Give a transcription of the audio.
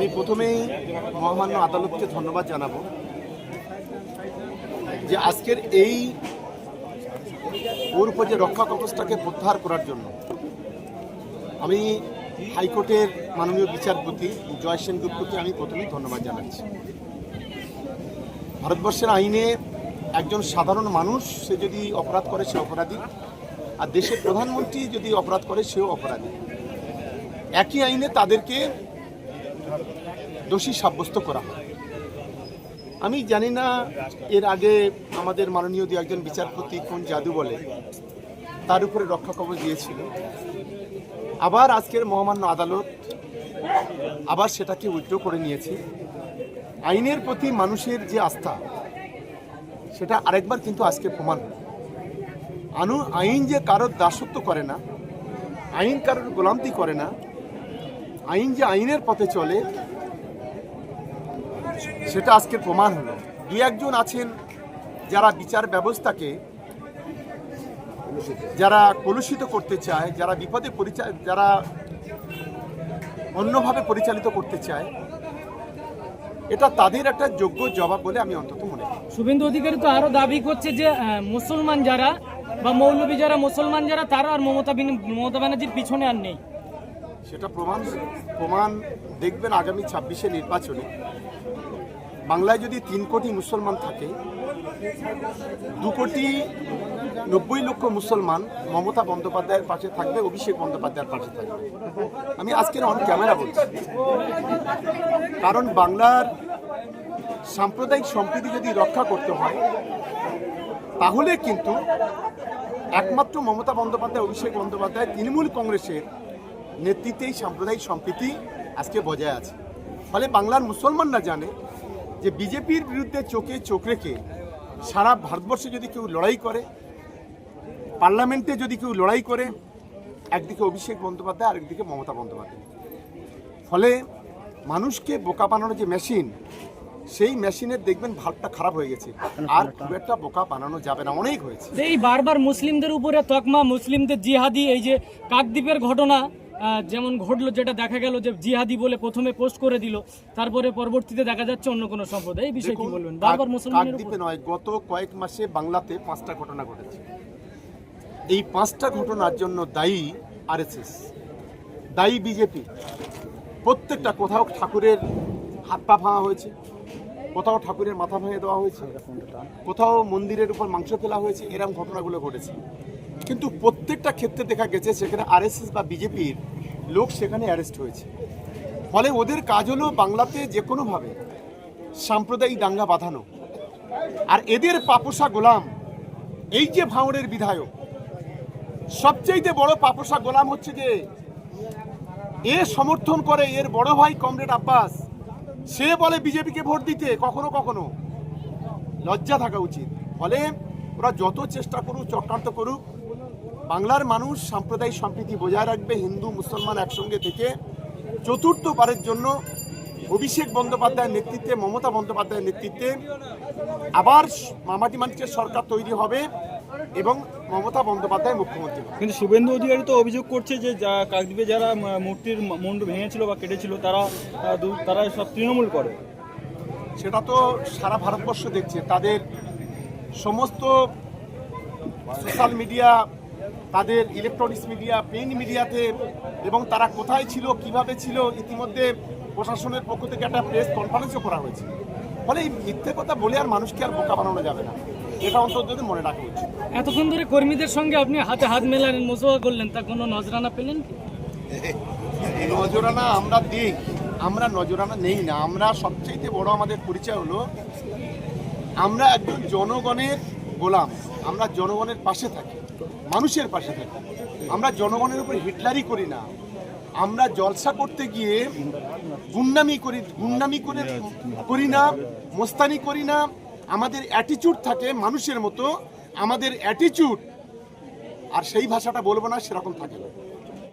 আমি প্রথমেই মহামান্য আদালতকে ধন্যবাদ জানাব যে আজকের এই ওর উপর যে রক্ষা কবচটাকে প্রত্যাহার করার জন্য আমি হাইকোর্টের মাননীয় বিচারপতি জয় সেনগুপ্তকে আমি প্রথমেই ধন্যবাদ জানাচ্ছি। ভারতবর্ষের আইনে একজন সাধারণ মানুষ, সে যদি অপরাধ করে, সে অপরাধী। আর দেশের প্রধানমন্ত্রী যদি অপরাধ করে, সেও অপরাধী। একই আইনে তাদেরকে দোষী সাব্যস্ত করা হয়। আমি জানি না এর আগে আমাদের মাননীয় দু একজন বিচারপতি কোন জাদু বলে, তার উপরে রক্ষা কবচ দিয়েছিল। আবার আজকের মহামান্য আদালত আবার সেটাকে উইথড্র করে নিয়েছে। আইনের প্রতি মানুষের যে আস্থা, সেটা আরেকবার কিন্তু আজকে প্রমাণ আনু আইন যে কারোর দাসত্ব করে না, আইন কারোর গোলামতি করে না আইন যে আইনের পথে চলে, সেটা আজকে প্রমাণ হলো। দু একজন আছেন যারা বিচার ব্যবস্থাকে যারা কলুষিত করতে চায়, যারা বিপদে পরিচয় যারা অন্যভাবে পরিচালিত করতে চায়, এটা তাদের একটা যোগ্য জবাব বলে আমি অন্তত মনে করি। শুভেন্দু অধিকারী তো আরও দাবি করছে যে মুসলমান যারা বা মৌলবী যারা মুসলমান যারা, তারা আর মমতা মমতা ব্যানার্জির পিছনে আর নেই। সেটা প্রমাণ প্রমাণ দেখবেন আগামী ছাব্বিশে নির্বাচনে। বাংলায় যদি তিন কোটি মুসলমান থাকে, দু কোটি নব্বই লক্ষ মুসলমান মমতা বন্দ্যোপাধ্যায়ের পাশে থাকবে, অভিষেক বন্দ্যোপাধ্যায়ের পাশে থাকবে। আমি আজকের অন ক্যামেরা বলছি। কারণ বাংলার সাম্প্রদায়িক সম্প্রীতি যদি রক্ষা করতে হয়, তাহলে কিন্তু একমাত্র মমতা বন্দ্যোপাধ্যায়, অভিষেক বন্দ্যোপাধ্যায়, তৃণমূল কংগ্রেসের নেতৃত্বেই সাম্প্রদায়িক সম্প্রীতি আজকে বজায় আছে। ফলে বাংলার মুসলমানরা জানে যে বিজেপির বিরুদ্ধে চোখে চোখ রেখে সারা ভারতবর্ষে যদি কেউ লড়াই করে পার্লামেন্টে যদি কেউ লড়াই করে একদিকে অভিষেক বন্দ্যোপাধ্যায় আরেকদিকে মমতা বন্দ্যোপাধ্যায়। ফলে মানুষকে বোকা বানানোর যে মেশিন সেই মেশিনের দেখবেন ভাবটা খারাপ হয়ে গেছে। আর খুব একটা বোকা বানানো যাবে না অনেক হয়েছে। এই বারবার মুসলিমদের উপরে তকমা মুসলিমদের জিহাদি এই যে কাকদ্বীপের ঘটনা যেমন ঘটলো যেটা দেখা গেল যে জিহাদি বলে প্রথমে পোস্ট করে দিল তারপরে পরবর্তীতে দেখা যাচ্ছে অন্য কোনো সম্প্রদায়। এই বিষয়ে কি বলবেন? বারবার কাকদ্বীপে নয় গত কয়েক মাসে বাংলাতে পাঁচটা ঘটনা ঘটেছে। এই পাঁচটা ঘটনার জন্য দায়ী আরএসএস দায়ী বিজেপি। প্রত্যেকটা কোথাও ঠাকুরের হাত পা ভাঙা হয়েছে কোথাও ঠাকুরের মাথা ভেঙে দেওয়া হয়েছে কোথাও মন্দিরের উপর মাংস ফেলা হয়েছে এরকম ঘটনাগুলো ঘটেছে। কিন্তু প্রত্যেকটা ক্ষেত্রে দেখা গেছে সেখানে আরএসএস বা বিজেপির লোক সেখানে অ্যারেস্ট হয়েছে। ফলে ওদের কাজ হলো বাংলাতে যে কোনোভাবে সাম্প্রদায়িক দাঙ্গা বাঁধানো। আর এদের পাপোসা গোলাম, এই যে ভাঙড়ের বিধায়ক সবচেয়ে বড় পাপোসা গোলাম হচ্ছে যে, এ সমর্থন করে এর বড় ভাই কমরেড আব্বাস। সে বলে বিজেপিকে ভোট দিতে, কখনো কখনো। লজ্জা থাকা উচিত। ফলে ওরা যত চেষ্টা করুক, চক্রান্ত করুক বাংলার মানুষ সাম্প্রদায়িক সম্প্রীতি বজায় রাখবে হিন্দু মুসলমান একসঙ্গে থেকে। চতুর্থবারের জন্য অভিষেক বন্দ্যোপাধ্যায়ের নেতৃত্বে মমতা বন্দ্যোপাধ্যায়ের নেতৃত্বে আবার মামাটি মানুষের সরকার তৈরি হবে এবং মমতা বন্দ্যোপাধ্যায় মুখ্যমন্ত্রী হবে। কিন্তু শুভেন্দু অধিকারী তো অভিযোগ করছে যে যা কাকদ্বীপে যারা মূর্তির মুন্ডু ভেঙেছিল বা কেটেছিল তারা তারা সব তৃণমূল করে। সেটা তো সারা ভারতবর্ষ দেখছে। তাদের সমস্ত সোশ্যাল মিডিয়া তাদের ইলেকট্রনিক্স মিডিয়া প্রিন্ট মিডিয়াতে এবং তারা কোথায় ছিল কীভাবে ছিল ইতিমধ্যে প্রশাসনের পক্ষ থেকে একটা প্রেস কনফারেন্সও করা হয়েছে। ফলে এই মিথ্যে কথা বলে আর মানুষকে আর বোকা বানানো যাবে না। এটা অন্তত যদি মনে রাখা উচিত। এতক্ষণ ধরে কর্মীদের সঙ্গে আপনি হাতে হাত মেলালেন মোসোয়া করলেন তা কোনো নজরানা পেলেন কি? নজরানা আমরা দিই আমরা নজরানা নেই না। আমরা সবচেয়ে বড় আমাদের পরিচয় হলো আমরা একজন জনগণের গোলাম। আমরা জনগণের পাশে থাকি। মানুষের পাশে থাকি। আমরা জনগণের উপর হিটলারি করি না। আমরা জলসা করতে গিয়ে গুন্ডামি করি, গুন্ডামি করে করি না, মোস্তানি করি না। আমাদের অ্যাটিচিউড থাকে মানুষের মতো। আমাদের অ্যাটিচিউড আর সেই ভাষাটা বলব না, সেরকম থাকে না।